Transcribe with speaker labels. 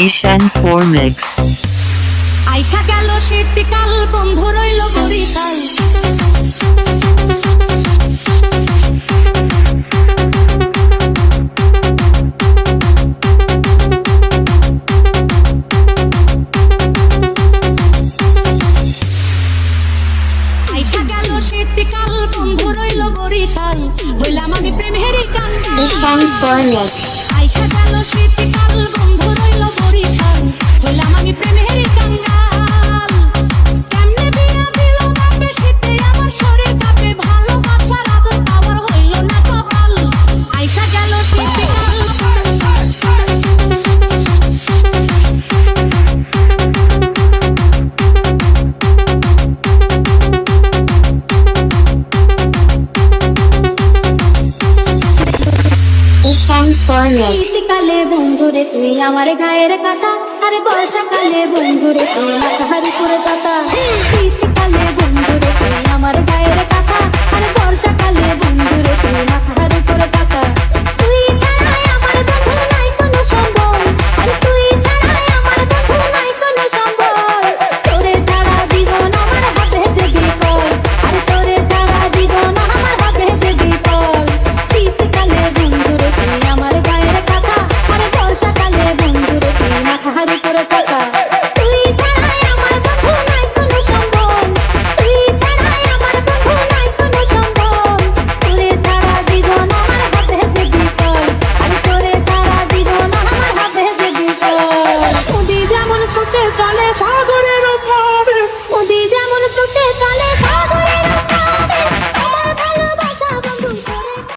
Speaker 1: Ishan 4 Mix.
Speaker 2: আইসা গেল শীতকাল বন্ধু রইল বরিশাল শীতকাল বন্ধু রইল বরিশাল হইলাম আমি
Speaker 3: 4 Mix.
Speaker 2: আইসা গেল শীতকাল
Speaker 3: 4 Mix.
Speaker 2: শীতকালে বন্ধুরে, তুই আমার গায়ের কাটা আরে বর্ষাকালে বন্ধুরে তুই মাথাহারি করে পাতা সাগরের পাড়ে নদী যেমন ছুটে চলে